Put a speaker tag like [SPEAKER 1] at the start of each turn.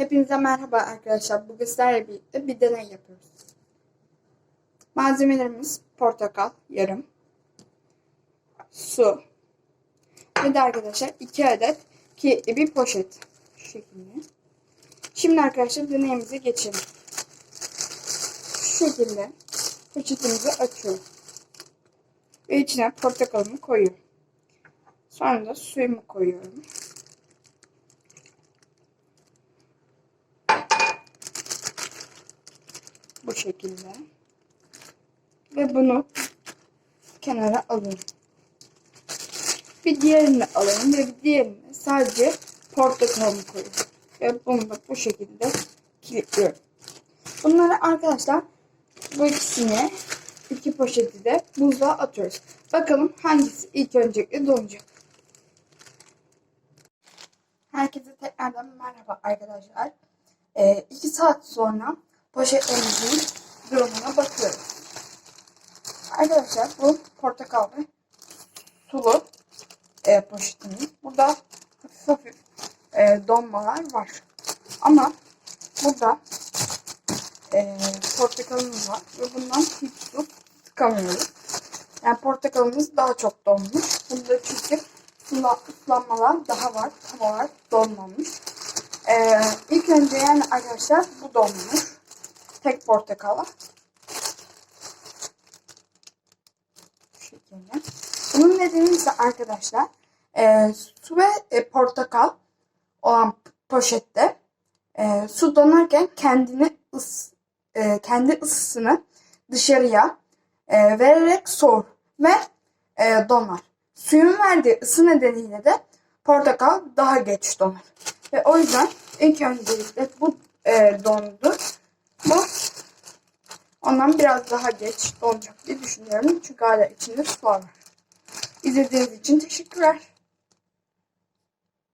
[SPEAKER 1] Hepinize merhaba arkadaşlar. Bugün sizlerle birlikte bir deney yapıyoruz. Malzemelerimiz portakal, yarım, su ve de arkadaşlar iki adet kilitli bir poşet. Şu şekilde. Şimdi arkadaşlar deneyimize geçelim. Şu şekilde poşetimizi açıyorum. Ve içine portakalımı koyuyorum. Sonra da suyumu koyuyorum. Bu şekilde. Ve bunu kenara alıyorum. Bir diğerini alayım ve bir diğerini sadece portakalımı koyuyorum. Ve bunu da bu şekilde kilitliyorum. Bunları arkadaşlar bu ikisini iki poşeti de buzluğa atıyoruz. Bakalım hangisi ilk öncelikle donacak. Herkese tekrardan merhaba arkadaşlar. Ee, iki saat sonra poşetlerimizin durumuna bakıyoruz. Arkadaşlar bu portakal ve sulu e, poşetimiz. Burada hafif hafif e, donmalar var. Ama burada e, portakalımız var ve bundan hiç su sıkamıyoruz. Yani portakalımız daha çok donmuş. Bunda çünkü ıslanmalar daha var. Tam olarak donmamış. Ee, ilk önce yani arkadaşlar bu donmuş. Tek portakala. Bu şekilde. Bunun nedeni ise arkadaşlar e, su ve e, portakal olan poşette e, su donarken kendini ıs, e, kendi ısısını dışarıya e, vererek soğur ve e, donar. Suyun verdiği ısı nedeniyle de portakal daha geç donar. Ve o yüzden ilk öncelikle bu e, dondu. Bu ondan biraz daha geç donacak diye düşünüyorum. Çünkü hala içinde sular var. İzlediğiniz için teşekkürler.